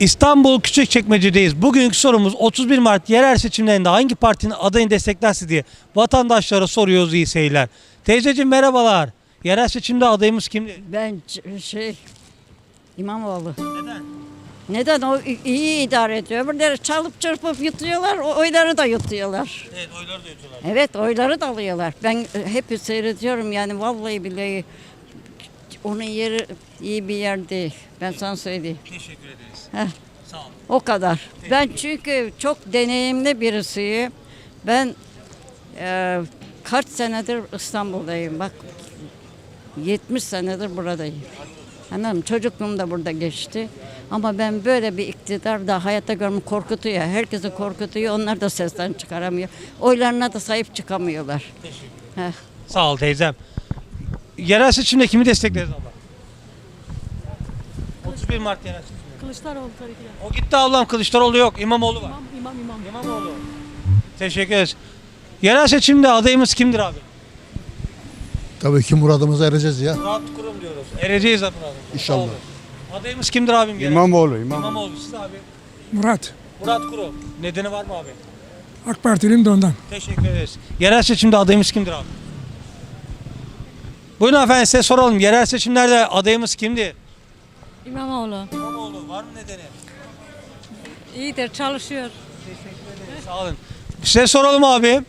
İstanbul Küçükçekmece'deyiz. Bugünkü sorumuz 31 Mart yerel seçimlerinde hangi partinin adayını desteklerse diye vatandaşlara soruyoruz iyi seyirler. Teyzeciğim merhabalar. Yerel seçimde adayımız kimdi? Ben ç- şey İmamoğlu. Neden? Neden o i- iyi idare ediyor. Öbürleri çalıp çırpıp yutuyorlar, o oyları da yutuyorlar. Evet oyları da yutuyorlar. Evet, oyları da alıyorlar. Ben e, hep seyrediyorum yani vallahi billahi onun yeri iyi bir yer değil. Ben sana söyleyeyim. Teşekkür ederiz. Heh, Sağ olun. o kadar. Ben çünkü çok deneyimli birisiyim. Ben e, kaç senedir İstanbul'dayım. Bak 70 senedir buradayım. Anladın mı? Çocukluğum da burada geçti. Ama ben böyle bir iktidar da hayatta görmem korkutuyor. Herkesi korkutuyor. Onlar da sesten çıkaramıyor. Oylarına da sahip çıkamıyorlar. Heh. Sağ ol teyzem. Yerel seçimde kimi destekleriz abla? 31 Mart yerel seçimde. Kılıçdaroğlu tabii ki de. O gitti ablam Kılıçdaroğlu yok. İmamoğlu var. İmam imam imam. İmamoğlu. Teşekkür ederiz. Yerel seçimde adayımız kimdir abi? Tabii ki muradımıza ereceğiz ya. Murat Kurum diyoruz. Ereceğiz abi muradımıza. İnşallah. Olun. Adayımız kimdir abim? İmamoğlu, İmam. İmamoğlu. Siz abi. Murat. Murat Kurum. Nedeni var mı abi? AK Partiliyim de ondan. Teşekkür ederiz. Yerel seçimde adayımız kimdir abi? Buyurun efendim size soralım. Yerel seçimlerde adayımız kimdir? İmamoğlu. İmamoğlu. Var mı nedeni? İyidir çalışıyor. Sağ olun. Size soralım abi.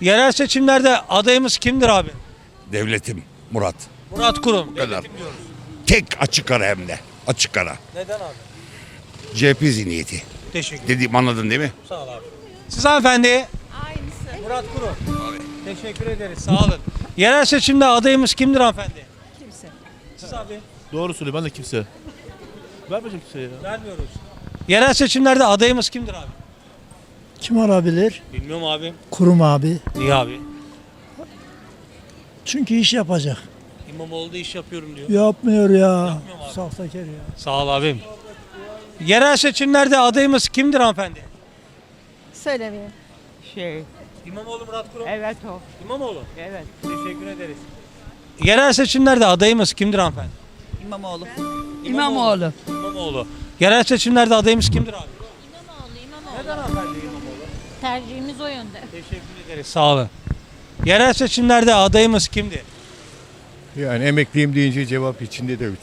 Yerel seçimlerde adayımız kimdir abi? Devletim Murat. Murat Kurum. kadar. Devletim diyoruz. Tek açık ara hem de. Açık ara. Neden abi? CHP zihniyeti. Teşekkür Dediğim anladın değil mi? Sağ ol abi. Siz hanımefendi? Aynısı. Murat Kurum. Teşekkür ederiz. Sağ olun. Yerel seçimde adayımız kimdir hanımefendi? Kimse. Siz abi? Doğru söylüyor ben de kimse. Vermeyecek kimseye ya. Vermiyoruz. Yerel seçimlerde adayımız kimdir abi? Kim olabilir? Bilmiyorum abi. Kurum abi. Niye abi? Çünkü iş yapacak. İmamoğlu'da iş yapıyorum diyor. Yapmıyor ya. Yapmıyor mu abi? Sahtekar ya. Sağ ol abim. Yerel seçimlerde adayımız kimdir hanımefendi? Söylemeyeyim. Şey, İmamoğlu Murat Kurum. evet o, İmamoğlu. evet. Teşekkür ederiz. Yerel seçimlerde adayımız kimdir hanımefendi? İmamoğlu. İmamoğlu. İmamoğlu. Yerel seçimlerde adayımız kimdir abi? Neden hanımefendi İmamoğlu? Tercihimiz o yönde. Teşekkür ederiz. Sağ olun. Yerel seçimlerde adayımız kimdir? Yani emekliyim deyince cevap içinde de bit.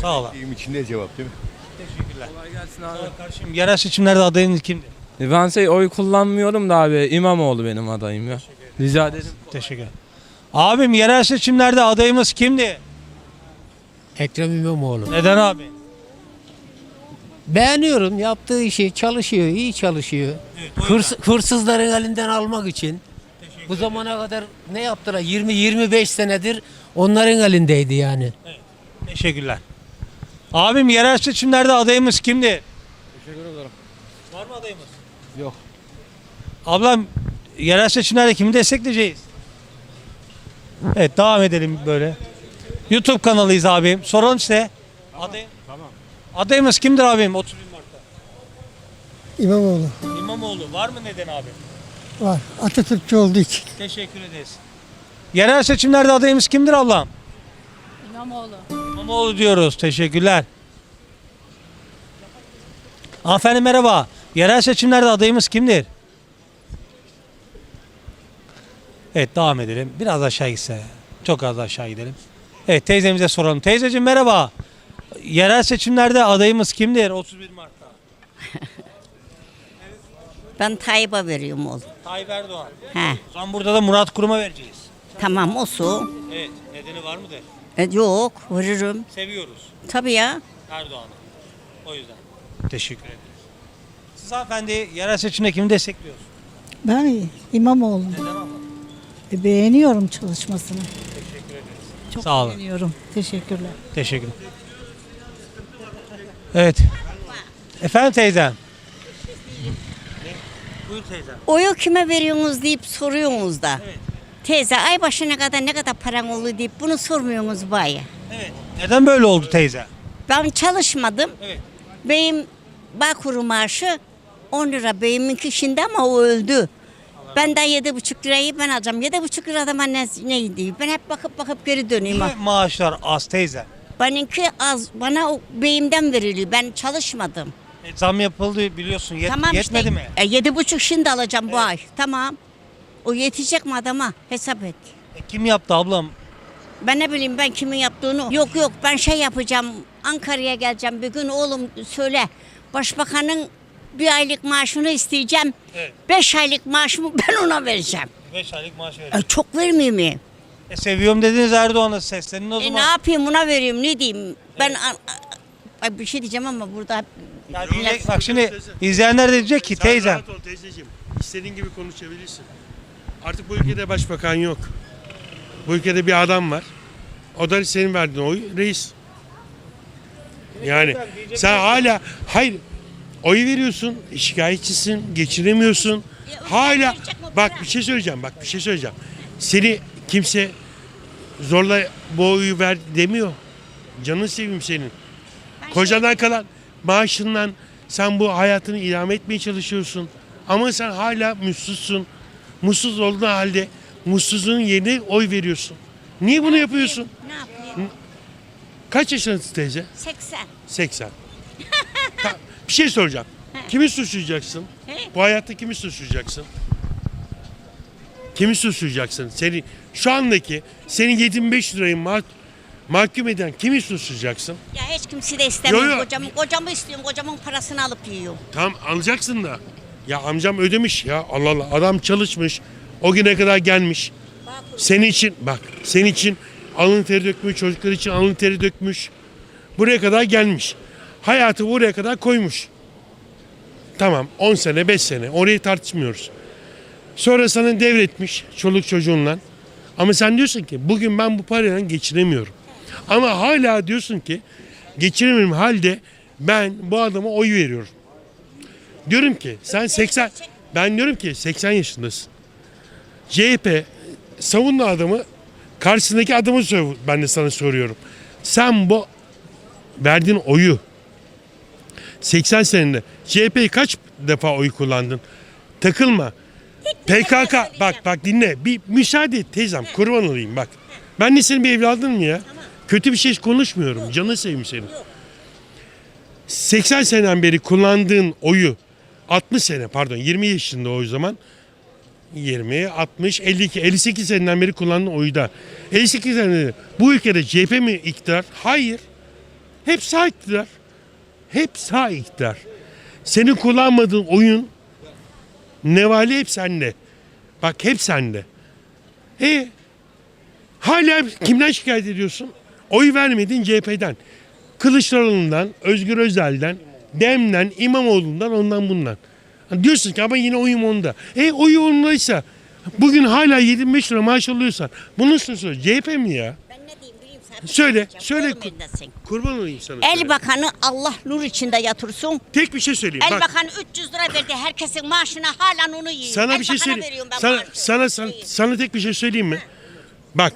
Sağ olun. Emekliyim içinde cevap değil mi? Teşekkürler. Kolay gelsin abi. Sağ ol kardeşim. Yerel seçimlerde adayınız kimdir? Ben şey oy kullanmıyorum da abi İmamoğlu benim adayım ya. Rica ederim. Teşekkür ederim. Abim yerel seçimlerde adayımız kimdi? Ekrem İmamoğlu. Neden abi? Beğeniyorum yaptığı işi, çalışıyor, iyi çalışıyor. Hırs, hırsızların elinden almak için. Bu zamana kadar ne yaptılar? 20-25 senedir onların elindeydi yani. Teşekkürler. Abim yerel seçimlerde adayımız kimdi? Teşekkür ederim. Var mı adayımız? Yok. Ablam yerel seçimlerde kimi destekleyeceğiz? Evet devam edelim böyle. YouTube kanalıyız abim. Soralım size. Adayım. Tamam. Adayımız kimdir abim 31 Mart'ta? İmamoğlu İmamoğlu. Var mı neden abi? var. Atatürkçü olduğu için. Teşekkür ederiz. Yerel seçimlerde adayımız kimdir ablam? İmamoğlu. İmamoğlu diyoruz. Teşekkürler. Hanımefendi merhaba. Yerel seçimlerde adayımız kimdir? Evet devam edelim. Biraz aşağı gitse. Çok az aşağı gidelim. Evet teyzemize soralım. Teyzeciğim merhaba. Yerel seçimlerde adayımız kimdir 31 Mart'ta? Ben Tayyip'e veriyorum oğlum. Tayyip Erdoğan. He, O zaman burada da Murat Kurum'a vereceğiz. tamam o su. Evet. Nedeni var mıdır? E, yok, veririm. Seviyoruz Tabii ya. Erdoğan'ı. O yüzden. Teşekkür ederiz. Siz hanımefendi yerel seçimde kimi destekliyorsunuz? Ben İmamoğlu. Neden ama? Beğeniyorum çalışmasını. Teşekkür ederiz. Çok Sağ olun. beğeniyorum. Teşekkürler. Teşekkür Evet. Efendim teyzem. Buyur teyzem. Oyu kime veriyorsunuz deyip soruyorsunuz da. Evet. Teyze ay başına kadar ne kadar paran oldu deyip bunu sormuyorsunuz baya. Evet. Neden böyle oldu teyze? Ben çalışmadım. Evet. Beyim Bağkuru maaşı 10 lira beyiminki şimdi ama o öldü. Benden yedi buçuk lirayı ben alacağım. Yedi buçuk lira da bana ne, neydi? Ben hep bakıp bakıp geri döneyim. Niye maaşlar az teyze? Benimki az. Bana o beyimden veriliyor. Ben çalışmadım. E, zam yapıldı biliyorsun. Yet- tamam yetmedi işte. mi? E, yedi buçuk şimdi alacağım bu ay. Tamam. O yetecek mi adama? Hesap et. E, kim yaptı ablam? Ben ne bileyim ben kimin yaptığını. Yok yok ben şey yapacağım. Ankara'ya geleceğim bir gün oğlum söyle. Başbakanın bir aylık maaşını isteyeceğim. Evet. Beş aylık maaşımı ben ona vereceğim. 5 aylık maaş E, veriyor. çok vermiyor mu? E, seviyorum dediniz Erdoğan'a seslenin o E, zaman. ne yapayım ona vereyim ne diyeyim? Ben a- a- Ay, bir şey diyeceğim ama burada Ya diyecek, bak şimdi izleyenler de diyecek ki teyzem. Rahat ol teyzeciğim. İstediğin gibi konuşabilirsin. Artık bu ülkede başbakan yok. Bu ülkede bir adam var. O da senin verdiğin oy reis. Yani sen hala hayır oy veriyorsun, şikayetçisin, geçiremiyorsun. Hala bak bir şey söyleyeceğim, bak bir şey söyleyeceğim. Seni kimse zorla bu oyu ver demiyor. Canını seveyim senin. Kocadan kalan maaşından sen bu hayatını idame etmeye çalışıyorsun. Ama sen hala mutsuzsun. Mutsuz olduğun halde mutsuzluğun yerine oy veriyorsun. Niye bunu yapıyorsun? ne yapayım? Kaç yaşındasın teyze? 80. 80. Bir şey soracağım. Kimi suçlayacaksın? He? Bu hayatta kimi suçlayacaksın? Kimi suçlayacaksın? Seni şu andaki senin 75 lirayı ma- mahkum eden kimi suçlayacaksın? Ya hiç kimse de istemiyorum. Yo, yo. Kocamı, kocamı istiyorum. Kocamın parasını alıp yiyorum. Tam alacaksın da. Ya amcam ödemiş ya Allah Allah. Adam çalışmış. O güne kadar gelmiş. Senin için bak senin için alın teri dökmüş. Çocuklar için alın teri dökmüş. Buraya kadar gelmiş. Hayatı buraya kadar koymuş. Tamam 10 sene 5 sene orayı tartışmıyoruz. Sonra sana devretmiş çoluk çocuğunla. Ama sen diyorsun ki bugün ben bu parayla geçiremiyorum. Ama hala diyorsun ki geçiremiyorum halde ben bu adama oy veriyorum. Diyorum ki sen 80 ben diyorum ki 80 yaşındasın. CHP savunma adamı karşısındaki adamı ben de sana soruyorum. Sen bu verdiğin oyu 80 senede CHP'yi kaç defa oy kullandın? Takılma. PKK bak bak dinle. Bir müsaade et teyzem kurban olayım bak. Ben de senin bir evladın ya? Kötü bir şey konuşmuyorum. Canını seveyim senin. 80 seneden beri kullandığın oyu 60 sene pardon 20 yaşında o zaman 20, 60, 52, 58 seneden beri kullandığın oyu da 58 senede bu ülkede CHP mi iktidar? Hayır. Hep sağ iktidar. Hep sağ iktidar. Senin kullanmadığın oyun nevali hep sende. Bak hep sende. E hala kimden şikayet ediyorsun? Oy vermedin CHP'den. Kılıçdaroğlu'ndan, Özgür Özel'den, Dem'den, İmamoğlu'ndan, ondan bundan. Diyorsun ki ama yine oyum onda. E oyu ondaysa bugün hala 25 lira maaş alıyorsan bunun söyle. CHP mi ya? Ben ne diyeyim bileyim sen. Söyle, söyle. Kurban olayım sana. El söyle. bakanı Allah nur içinde yatırsın. Tek bir şey söyleyeyim. El Bak, bakanı 300 lira verdi herkesin maaşına halen onu yiyor. sana El bir şey bakana söyleyeyim. veriyorum ben Sana, maaşı. sana, sana, sana tek bir şey söyleyeyim mi? Bak.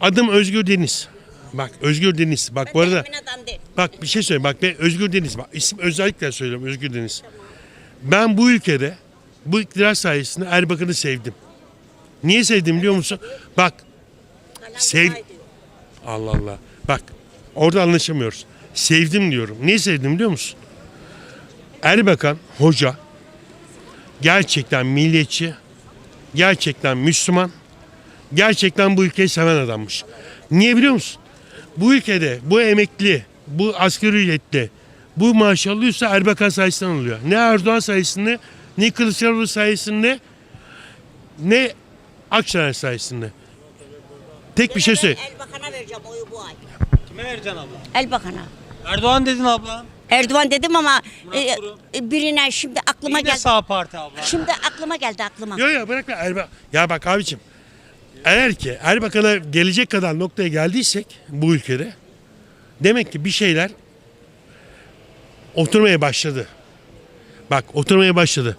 Adım Özgür Deniz. Bak Özgür Deniz. Bak bu Ben arada. Değil. Bak bir şey söyleyeyim. Bak ben Özgür Deniz. Bak isim özellikle söylüyorum Özgür Deniz. Ben bu ülkede bu iktidar sayesinde Erbakan'ı sevdim. Niye sevdim biliyor musun? Bak sev Allah Allah. Bak orada anlaşamıyoruz. Sevdim diyorum. Niye sevdim biliyor musun? Erbakan hoca gerçekten milliyetçi, gerçekten Müslüman, gerçekten bu ülkeyi seven adammış. Niye biliyor musun? Bu ülkede bu emekli, bu asgari ücretli, bu maaş alıyorsa Erbakan sayesinde alıyor. Ne Erdoğan sayesinde, ne Kılıçdaroğlu sayesinde, ne Akşener sayesinde. Tek bir şey söyle. El bakana vereceğim oyu bu ay. Kime vereceksin abla? El bakana. Erdoğan dedin abla. Erdoğan dedim ama e, e, birine şimdi aklıma Yine geldi. sağ parti abla. Şimdi aklıma geldi aklıma. Yok ya bırak be Erba. Ya bak abicim. Eğer ki Erbakan'a gelecek kadar noktaya geldiysek bu ülkede demek ki bir şeyler oturmaya başladı. Bak oturmaya başladı.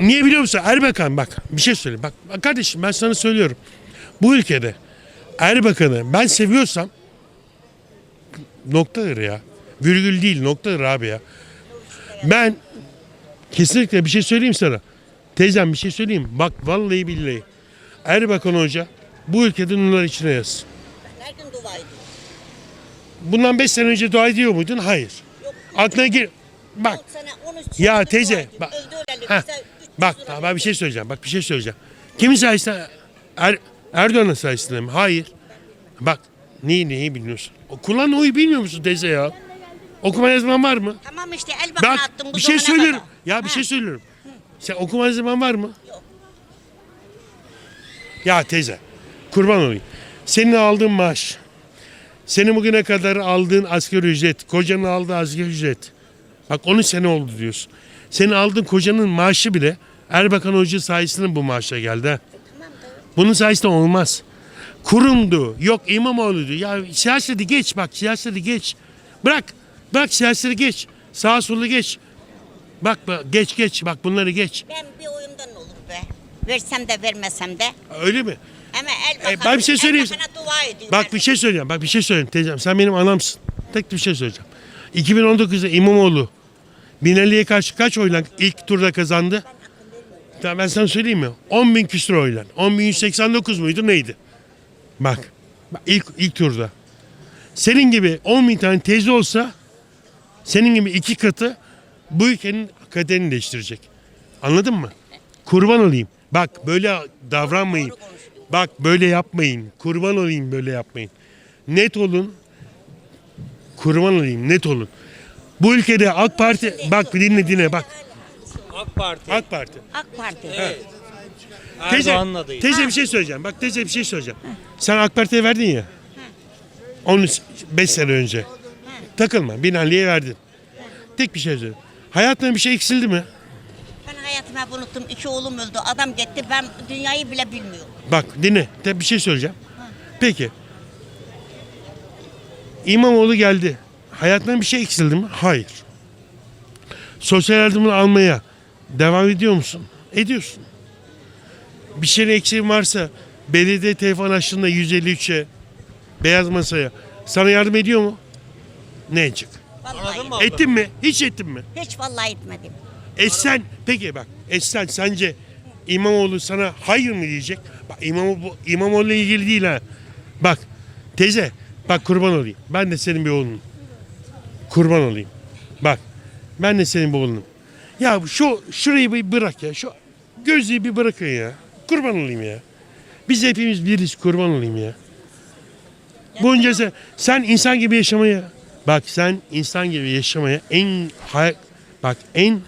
Niye biliyor musun? Erbakan bak bir şey söyleyeyim. Bak, bak kardeşim ben sana söylüyorum. Bu ülkede Erbakan'ı ben seviyorsam noktadır ya. Virgül değil noktadır abi ya. Ben kesinlikle bir şey söyleyeyim sana. Teyzem bir şey söyleyeyim. Bak vallahi billahi. Erbakan Hoca bu ülkede nurlar içine yazsın. Her gün dua ediyorum. bundan 5 sene önce dua ediyor muydun? Hayır. Aklına gir. Bak. Ya teyze bak. Heh, bak ben bir şey söyleyeceğim. Bak bir şey söyleyeceğim. Kimin sayesinde? Er, Erdoğan'ın sayesinde mi? Hayır. Bak neyi neyi bilmiyorsun. O kulağın oyu bilmiyor musun teyze ya? Okuma yazman var mı? Tamam işte el bakana Bak attım bu bir şey söylüyorum. Ya bir şey söylüyorum. Sen okuma yazman var mı? Ya teyze kurban olayım. Senin aldığın maaş, senin bugüne kadar aldığın asgari ücret, kocanın aldığı asgari ücret. Bak 13 sene oldu diyorsun. Senin aldığın kocanın maaşı bile Erbakan Hoca sayesinde bu maaşa geldi. ha. Bunun sayesinde olmaz. Kurumdu, yok İmamoğlu'du. Ya siyaseti geç bak, siyaseti geç. Bırak, bırak siyaseti geç. Sağa solu geç. Bak bak, geç geç, bak bunları geç. Ben bir oyumdan olur be. Versem de vermesem de. Öyle mi? Ama el E, bakana, ben bir şey söyleyeyim. Dua. Bak bir şey söyleyeceğim. Bak bir şey söyleyeyim teyzem. Sen benim anamsın. Tek bir şey söyleyeceğim. 2019'da İmamoğlu Binali'ye karşı kaç oyla ilk turda kazandı? Ben sana söyleyeyim mi? 10 bin küsur oyla. 10 bin 189 muydu neydi? Bak ilk, ilk turda. Senin gibi 10 bin tane teyze olsa senin gibi iki katı bu ülkenin kaderini değiştirecek. Anladın mı? Kurban olayım. Bak böyle davranmayın. Bak böyle yapmayın. Kurban olayım böyle yapmayın. Net olun. Kurban olayım net olun. Bu ülkede AK Parti bak dinle dinle bak. AK Parti. AK Parti. AK Parti. Teyze, Erdoğan'ın adayı. teyze bir şey söyleyeceğim. Bak teyze bir şey söyleyeceğim. Sen AK Parti'ye verdin ya. 5 sene önce. Takılma. Binali'ye verdin. Tek bir şey söyleyeyim. Hayatından bir şey eksildi mi? Ben hayatımı hep unuttum. İki oğlum öldü. Adam gitti. Ben dünyayı bile bilmiyorum. Bak dinle. Te- Bir şey söyleyeceğim. Peki. İmamoğlu geldi. Hayatından bir şey eksildi mi? Hayır. Sosyal yardımını almaya devam ediyor musun? Ediyorsun. Bir şeyin eksiğin varsa belediye telefon açtığında 153'e beyaz masaya sana yardım ediyor mu? Ne edecek? Vallahi. Ettin mi? Hiç ettin mi? Hiç vallahi etmedim. Esen peki bak Esen sence İmamoğlu sana hayır mı diyecek? Bak İmamoğlu, İmamoğlu'yla ilgili değil ha. Bak teyze bak kurban olayım. Ben de senin bir oğlunum. Kurban olayım. Bak ben de senin bir oğlunum. Ya şu şurayı bir bırak ya. Şu gözlüğü bir bırakın ya. Kurban olayım ya. Biz hepimiz biriz kurban olayım ya. Bunca sen, sen insan gibi yaşamaya bak sen insan gibi yaşamaya en hay- bak en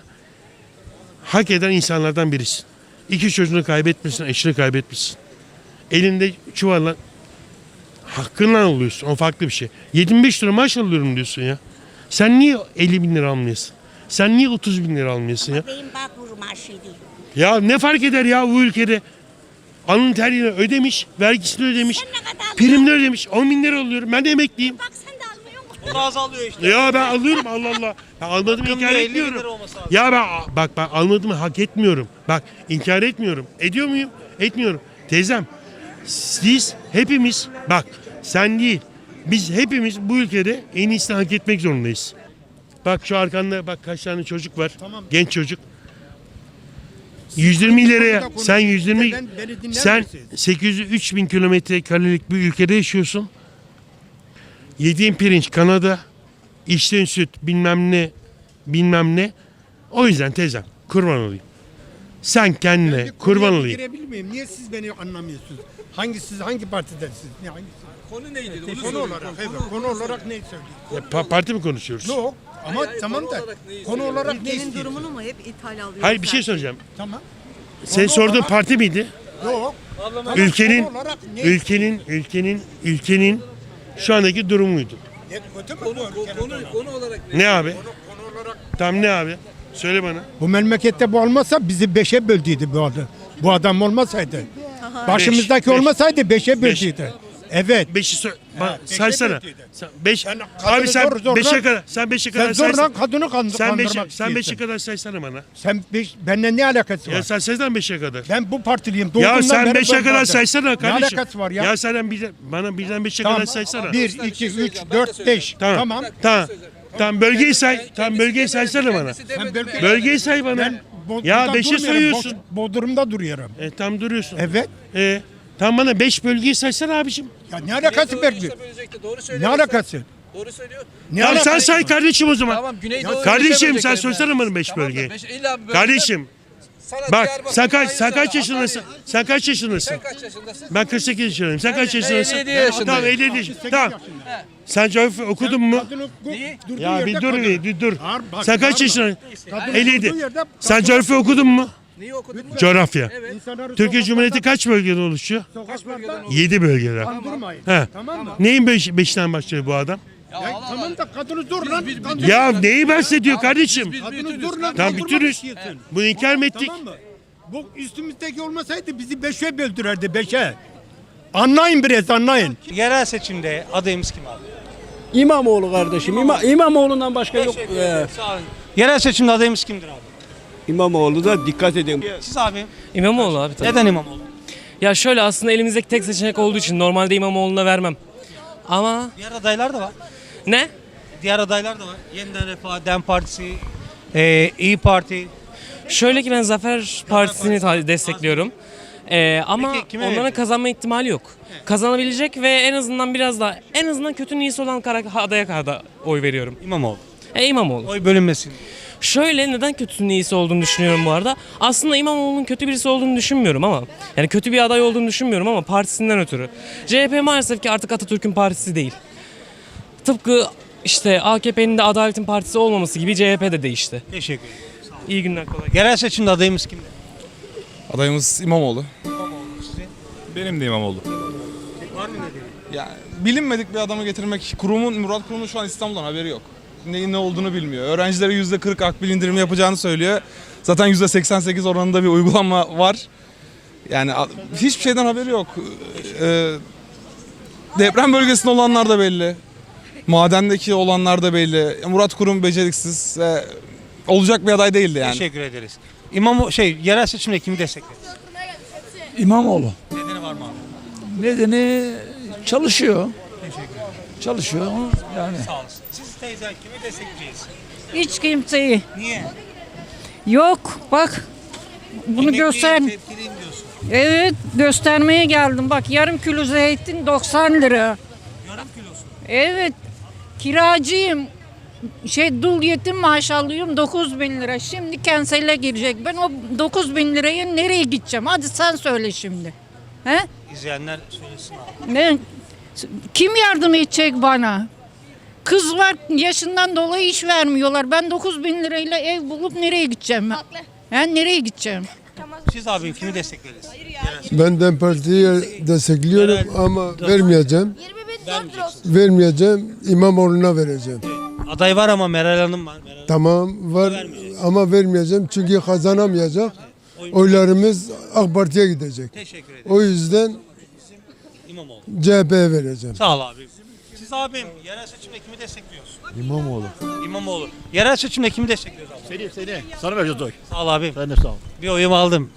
hak eden insanlardan birisin. İki çocuğunu kaybetmişsin, eşini kaybetmişsin. Elinde çuvalla hakkından oluyorsun. O farklı bir şey. 75 lira maaş alıyorum diyorsun ya. Sen niye 50 bin lira almıyorsun? Sen niye 30 bin lira almıyorsun ya? Benim Bağkur maaşıydı. Ya ne fark eder ya bu ülkede? Alın terini ödemiş, vergisini ödemiş, primini ödemiş. 10 bin lira alıyorum. Ben de emekliyim. Bak sen de almıyor musun? O da azalıyor işte. Ya ben alıyorum Allah Allah. Ben almadığımı inkar diyor, 50 bin etmiyorum. Ya ben bak ben almadığımı hak etmiyorum. Bak inkar etmiyorum. Ediyor muyum? Etmiyorum. Teyzem siz hepimiz bak sen değil biz hepimiz bu ülkede en iyisini hak etmek zorundayız. Bak şu arkanda bak kaç tane çocuk var. Genç çocuk. 120 liraya sen 120 sen 803 bin kilometre karelik bir ülkede yaşıyorsun. Yediğin pirinç Kanada, içtiğin süt bilmem ne bilmem ne. O yüzden teyzem kurban olayım. Sen kendine kurban olayım. Girebilir miyim? Niye siz beni anlamıyorsunuz? Hangi siz hangi partidensiniz? Ne hangisi? Konu neydi? Konu olarak evet. Konu olarak ne söyleyeyim? Ya, pa- parti mi konuşuyoruz? Yok ama tamam da konu olarak ne istiyorsun? mu hep ithal alıyor? Hayır bir şey söyleyeceğim. Tamam. Sen sorduğun parti miydi? Yok. Ülkenin konu olarak ne ülkenin ülkenin ülkenin şu andaki durumuydu. Ne kötü mü bu ülkenin durumu? Ne abi? Tam ne abi? Söyle bana. Bu memlekette bu olmasa bizi beşe böldüydü bu adam. Bu adam olmasaydı. Başımızdaki Beş, beş. olmasaydı beşe Beş. böldüydü. Evet. Beşi sö- ba- beşe saysana. Sen beş. Sen abi sen zor- zorla- beşe kadar sen beşe kadar Sen zorla saysana. kadını kandı- Sen beşe, kandırmak sen beşe istiyorsun. kadar saysana bana. Sen beş, benimle ne alakası Ya var? sen saysan beşe kadar. Ben bu partiliyim. Ya Doğduğumdan sen beri beşe ben kadar partiyim. saysana kardeşim. Ne alakası var ya? Ya sen birden, bana birden beşe tamam. kadar saysana. 1, 2, 3, 4, 5. Tamam. Tamam. Tamam. Tamam bölgeyi say. Tamam bölgeyi saysana bana. Sen bölge- Bölgeyi say bana. Ben ya beşe durmuyorum, sayıyorsun. Bod- Bodrum'da duruyorum. E tam duruyorsun. Evet. E tamam bana beş bölgeyi saysana abicim. Ya ne alakası bölge? Ne alakası? Doğru söylüyor. Ne Tamam sen alakası say var? kardeşim o zaman. Tamam Güneydoğu Kardeşim sen söylesene bana 5 Tamam da bölge. beş- illa bir bölge- Kardeşim Sana bak sen kaç sen kaç yaşındasın? Sen kaç yaşındasın? Sen kaç yaşındasın? Ben 48 yaşındayım. Sen kaç Ben yaşındasın? 57 yaşındayım. Tamam 57 yaşındayım. Tamam. Sen coğrafya okudun mu? Durduğu Ya bir yerde dur kadın- bir, bir dur. Bağır- bak, Sen kaç bağırma. yaşındasın? Kadın 57. durduğu yerde Sen coğrafya okudun mu? Neyi okudun? Coğrafya. İnsanları Türkiye Cumhuriyeti kaç bölgeden oluşuyor? Sokaklarda 7 bölgeden. kandırmayın. He. Tamam mı? Neyin beş, beşten başlıyor bu adam? Ya, tamam da kadını dur lan. Kadını Ya neyi bahsediyor kardeşim? Kadını dur lan. Tamam kandırmak bitiririz. istiyorsun. Bunu inkar mı ettik? Tamam mı? Bu üstümüzdeki olmasaydı bizi beşe böldürerdi beşe. Anlayın biraz anlayın. Yerel seçimde adayımız kim abi? İmamoğlu kardeşim. İma, İmamoğlu'ndan başka yok. Ee, Sağ olun. Yerel seçimde adayımız kimdir abi? İmamoğlu da dikkat edin. Siz abi. İmamoğlu abi tabii. Neden İmamoğlu? Ya şöyle aslında elimizdeki tek seçenek olduğu için normalde İmamoğlu'na vermem. Ama Diğer adaylar da var. ne? Diğer adaylar da var. Yeniden Refah, DEM Partisi, e, İyi Parti. Şöyle ki ben Zafer Partisi'ni ta- destekliyorum. Ee, ama Peki, kime onların kazanma ihtimali yok. Kazanabilecek ve en azından biraz daha en azından kötü niyesi olan adaya kadar oy veriyorum. İmamoğlu. E, İmamoğlu. Oy bölünmesin. Şöyle neden kötü niyesi olduğunu düşünüyorum bu arada. Aslında İmamoğlu'nun kötü birisi olduğunu düşünmüyorum ama yani kötü bir aday olduğunu düşünmüyorum ama partisinden ötürü. CHP maalesef ki artık Atatürk'ün partisi değil. Tıpkı işte AKP'nin de Adalet'in partisi olmaması gibi CHP de değişti. Teşekkür ederim. İyi günler kolay. Yerel seçimde adayımız kimdir? Adayımız İmamoğlu. Benim de İmamoğlu. Var mı nedeni? Ya bilinmedik bir adamı getirmek. Kurumun Murat Kurum'un şu an İstanbul'dan haberi yok. Neyin ne olduğunu bilmiyor. Öğrencilere %40 akbil indirimi yapacağını söylüyor. Zaten %88 oranında bir uygulama var. Yani hiçbir şeyden haberi yok. Ee, deprem bölgesinde olanlar da belli. Madendeki olanlar da belli. Murat Kurum beceriksiz. ve olacak bir aday değildi yani. Teşekkür ederiz. İmam şey yerel seçimde kimi destekleriz? İmamoğlu. Nedeni var mı abi? Nedeni çalışıyor. Çalışıyor. Yani Sağ olasın. Siz teyze kimi destekleyeceğiz? Hiç kimseyi. Niye? Yok bak. Bunu Emekliyim, göster. tepkiliyim diyorsun. Evet göstermeye geldim. Bak yarım kilo zeytin 90 lira. Yarım kilosu. Evet kiracıyım. Şey dul yetim maaş alıyorum 9 bin lira. Şimdi kensele girecek. Ben o 9 bin liraya nereye gideceğim? Hadi sen söyle şimdi. He? İzleyenler söylesin abi. Ne? Kim yardım edecek bana? Kız var yaşından dolayı iş vermiyorlar. Ben 9 bin lirayla ev bulup nereye gideceğim? Ben nereye gideceğim? Siz abi kimi destekleriz? Ben DEM Parti'yi destekliyorum ama vermeyeceğim. Vermeyeceksin. Vermeyeceğim. İmamoğlu'na vereceğim. Aday var ama Meral Hanım var. Meral Tamam var ama vermeyeceğim çünkü kazanamayacak. Oylarımız AK Parti'ye gidecek. Teşekkür ederim. O yüzden İmamoğlu. CHP'ye vereceğim. Sağ ol abi. Siz abim yerel seçimde kimi destekliyorsun? İmamoğlu. İmamoğlu. Yerel seçimde kimi destekliyoruz abi? Seni seni. Sana vereceğiz oy. Sağ ol abim. Sen de sağ ol. Bir oyumu aldım.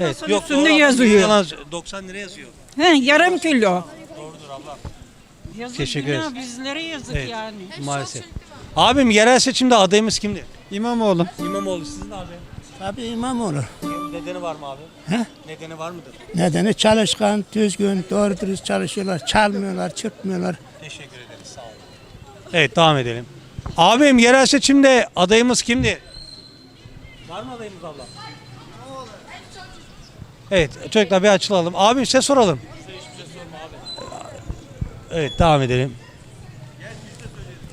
Evet. Yok, üstünde doğru abla. yazıyor. Yalan- 90 lira yazıyor. He, yarım kilo. Doğrudur abla. Yazık Teşekkür günah, ederiz. Bizlere yazık Evet. yani. Maalesef. Abim yerel seçimde adayımız kimdi? İmamoğlu. İmamoğlu sizin abi. Tabii İmamoğlu. Nedeni var mı abi? He? Nedeni var mıdır? Nedeni çalışkan, düzgün, doğru dürüst çalışıyorlar. Çalmıyorlar, çırpmıyorlar. Teşekkür ederiz. Sağ olun. Evet devam edelim. Abim yerel seçimde adayımız kimdi? Var mı adayımız abla? Evet çocuklar bir açılalım. Abim size soralım. Evet devam edelim.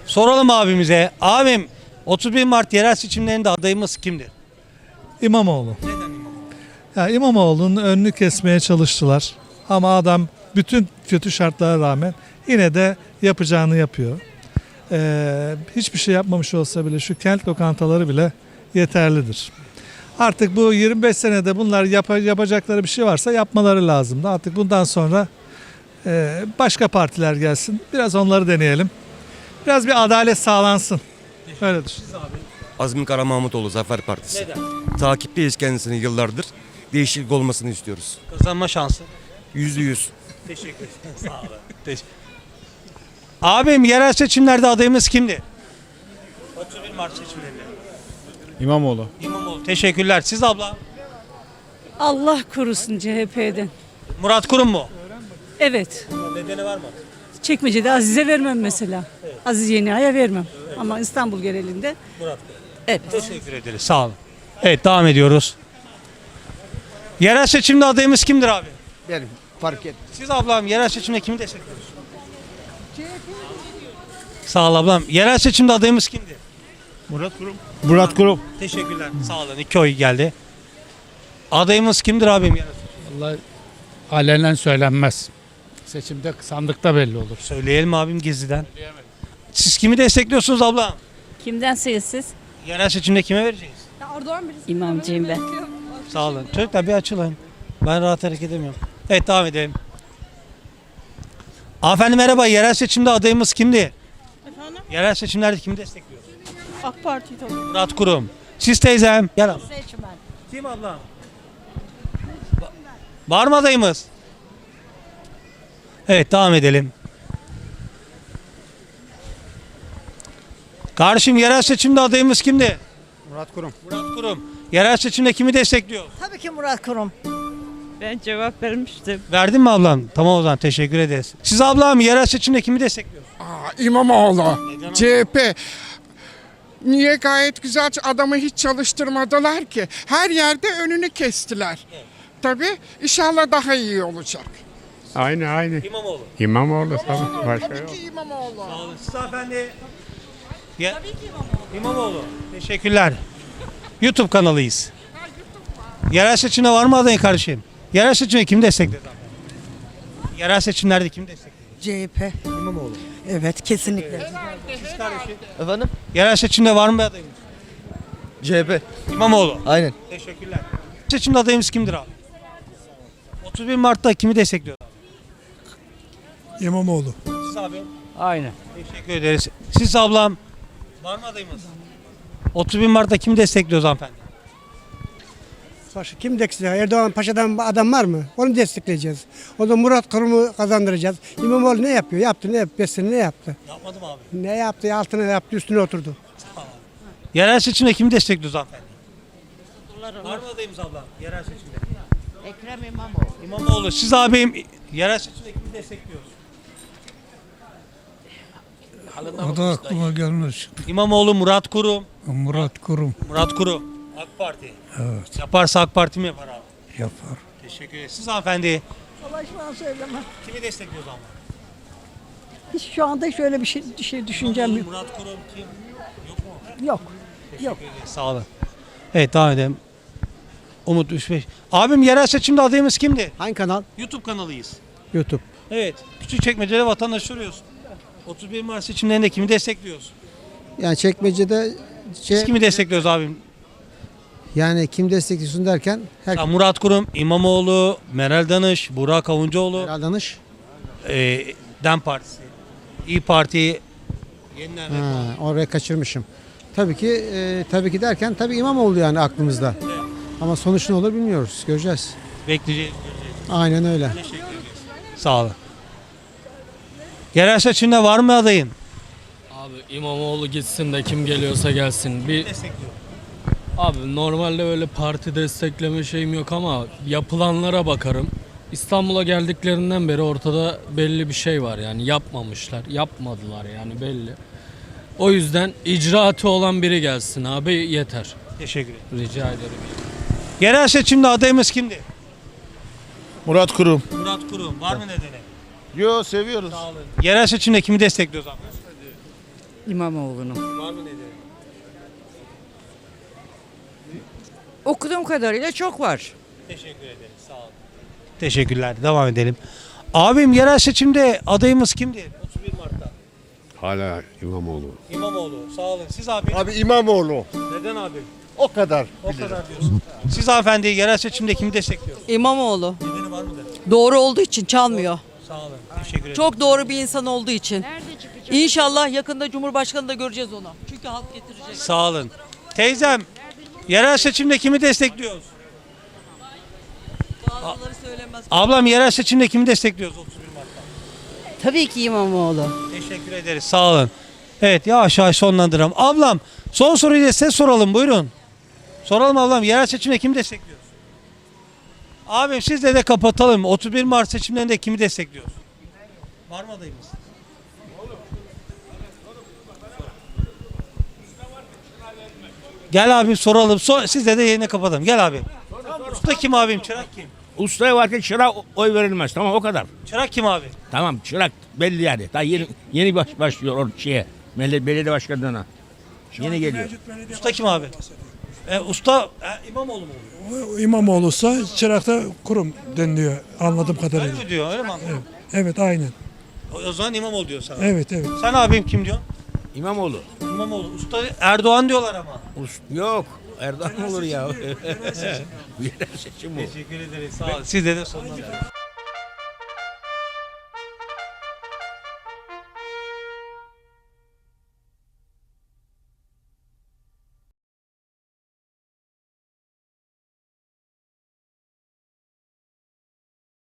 Soralım abimize. Abim 31 Mart yerel seçimlerinde adayımız kimdir? İmamoğlu. Neden İmamoğlu? Ya İmamoğlu'nun önünü kesmeye çalıştılar. Ama adam bütün kötü şartlara rağmen yine de yapacağını yapıyor. Ee, hiçbir şey yapmamış olsa bile şu kent lokantaları bile yeterlidir. Artık bu 25 senede bunlar yapa- yapacakları bir şey varsa yapmaları lazımdı. Artık bundan sonra e, başka partiler gelsin. Biraz onları deneyelim. Biraz bir adalet sağlansın. Öyle düşün. Azmi Kara Mahmutoğlu Zafer Partisi. Neden? Takipteyiz kendisini yıllardır. Değişiklik olmasını istiyoruz. Kazanma şansı. Yüzde yüz. Teşekkür ederim. Sağ olun. Teşekkür. Abim yerel seçimlerde adayımız kimdi? 31 Mart seçimlerinde. İmamoğlu. İmamoğlu. Teşekkürler. Siz abla? Allah korusun CHP'den. Murat Kurum mu? Evet. Nedeni var mı? Çekmece'de Aziz'e vermem mesela. Aziz Yeniay'a vermem. Ama İstanbul genelinde Murat evet. Teşekkür ederiz. Sağ olun. Evet devam ediyoruz. Yerel seçimde adayımız kimdir abi? Benim fark et. Siz ablam yerel seçimde kimi destekliyorsunuz? Sağ ol ablam. Yerel seçimde adayımız kimdi? Murat Kurum. Murat Kurum. Teşekkürler. Sağ olun. İki oy geldi. Adayımız kimdir abim? Yerel seçim? Vallahi alenen söylenmez. Seçimde sandıkta belli olur. Söyleyelim abim gizliden. Siz kimi destekliyorsunuz ablam? Kimden siz? Yerel seçimde kime vereceğiz? İmamcıyım ben. Sağ olun. Çocuklar bir açılın. Ben rahat hareket edemiyorum. Evet devam edelim. Hanımefendi merhaba. Yerel seçimde adayımız kimdi? Efendim? Yerel seçimlerde kimi destekliyor? AK Parti tabii. Murat Kurum. Siz teyzem. Gel abla. Kim abla? Ba- Var mı adayımız? Evet devam edelim. Kardeşim yerel seçimde adayımız kimdi? Murat Kurum. Murat Kurum. Yerel seçimde kimi destekliyor? Tabii ki Murat Kurum. Ben cevap vermiştim. Verdin mi ablam? Tamam o zaman teşekkür ederiz. Siz ablam yerel seçimde kimi destekliyor? İmamoğlu. CHP. Niye gayet güzel adamı hiç çalıştırmadılar ki? Her yerde önünü kestiler. Tabii inşallah daha iyi olacak. Aynı aynı. İmamoğlu. İmamoğlu tabii. Başka Tabii ki İmamoğlu. Sağ olun. Siz efendi. Ya, Tabii ki İmamoğlu. İmamoğlu. Teşekkürler. YouTube kanalıyız. Yerel seçimde var mı adayın kardeşim? Yerel seçimde kim destekledi abi? Yerel seçimlerde kim destekledi? CHP. İmamoğlu. Evet kesinlikle. Siz kardeşim. Efendim? Yerel seçimde var mı bir adayımız? CHP. İmamoğlu. Aynen. Teşekkürler. Seçimde adayımız kimdir abi? 31 Mart'ta kimi destekliyor? İmamoğlu. Siz abi. Aynen. Teşekkür ederiz. Siz ablam var mı adayımız? 31 Mart'ta kimi destekliyoruz hanımefendi? Paşa kim destekliyor? Erdoğan Paşa'dan adam var mı? Onu destekleyeceğiz. O da Murat Kurum'u kazandıracağız. İmamoğlu ne yapıyor? Yaptı ne yaptı? Beş sene ne yaptı? Yapmadım abi. Ne yaptı? Altına yaptı, üstüne oturdu. Yerel seçimde kimi destekliyoruz hanımefendi? Var mı adayımız abla? Yerel seçimde. Ekrem İmamoğlu. İmamoğlu. Siz abim yerel seçimde kimi destekliyoruz? O da aklıma gelmez. İmamoğlu, Murat Kurum. Murat Kurum Murat Kurum. AK Parti. Evet. Yaparsa AK Parti mi yapar abi? yapar. Teşekkür ederiz. Siz hanımefendi Allah aşkına söyleme. kimi destekliyoruz abla? Hiç şu anda şöyle bir şey, şey düşüncem yok. Murat Kurum kim? Yok mu? Yok. Teşekkür ederiz. Sağ olun. Evet devam edelim. Umut 35. Abim yerel seçimde adayımız kimdi? Hangi kanal? YouTube kanalıyız. YouTube. Evet. Küçükçekmece'de vatandaş soruyoruz. 31 Mart seçimlerinde kimi destekliyoruz? Yani çekmecede Biz kimi destekliyoruz abim? yani kim destekliyorsun derken her Ya Murat Kurum, İmamoğlu, Meral Danış, Burak Avuncuoğlu, danış. e, DEM Partisi, İyi Parti, Yeniden Refah. Ha, oraya kaçırmışım. Tabii ki e, tabii ki derken tabii İmamoğlu yani aklımızda. Ama sonuç ne olur bilmiyoruz. Göreceğiz. Bekleyeceğiz. Aynen öyle. Sağ olun. Yerel seçimde var mı adayın? Abi İmamoğlu gitsin de kim geliyorsa gelsin. Bir. Abi normalde öyle parti destekleme şeyim yok ama yapılanlara bakarım. İstanbul'a geldiklerinden beri ortada belli bir şey var yani yapmamışlar, yapmadılar yani belli. O yüzden icraatı olan biri gelsin abi yeter. Teşekkür ederim. Rica ederim. Yerel seçimde adayımız kimdi? Murat Kurum. Murat Kurum. Var mı nedeni? Yo seviyoruz. Sağ olun. Yerel seçimde kimi destekliyoruz abi? İmamoğlu'nu. Var mı nedeni? Okuduğum kadarıyla çok var. Teşekkür ederiz. Sağ olun. Teşekkürler. Devam edelim. Abim yerel seçimde adayımız kimdi? 31 Mart'ta. Hala İmamoğlu. İmamoğlu. Sağ olun. Siz abi. Abi İmamoğlu. Neden abi? O kadar. O kadar diyorsun. Siz hanımefendi yerel seçimde kimi destekliyorsunuz? İmamoğlu. Nedeni var mıdır? Doğru olduğu için çalmıyor. Sağ olun. Teşekkür ederim. Çok doğru bir insan olduğu için. İnşallah yakında Cumhurbaşkanı da göreceğiz onu. Çünkü halk getirecek. Sağ olun. Teyzem, yerel seçimde kimi destekliyoruz? Bazıları söylemez. Ablam yerel seçimde kimi destekliyoruz 31 Mart'ta? Tabii ki İmamoğlu. Teşekkür ederiz. Sağ olun. Evet yavaş yavaş sonlandıralım. Ablam son soruyu da size soralım. Buyurun. Soralım ablam yerel seçimde kimi destekliyoruz? Abim sizle de kapatalım. 31 Mart seçimlerinde kimi destekliyorsun? Marmara'dayım mısın? Gel abim soralım. So sizle de yayını kapatalım. Gel abim. Usta kim abim? Çırak kim? Ustaya varken çırak oy verilmez. Tamam o kadar. Çırak kim abi? Tamam çırak belli yani. Daha yeni, yeni baş, başlıyor o şeye. Belediye başkanlığına. Yeni geliyor. Usta kim abi? E, usta e, İmamoğlu mu? İmamoğlu'sa çırakta kurum deniliyor anladığım Öyle kadarıyla. mi diyor? Öyle mi anladın? Evet aynen. O, o zaman İmamoğlu diyor sana. Evet evet. Sen abim kim diyorsun? İmamoğlu. İmamoğlu. Usta Erdoğan diyorlar ama. Us- Yok. Erdoğan olur ya. Bir seçim bu. Teşekkür ederiz. Sağ olun. Siz de de sonuna.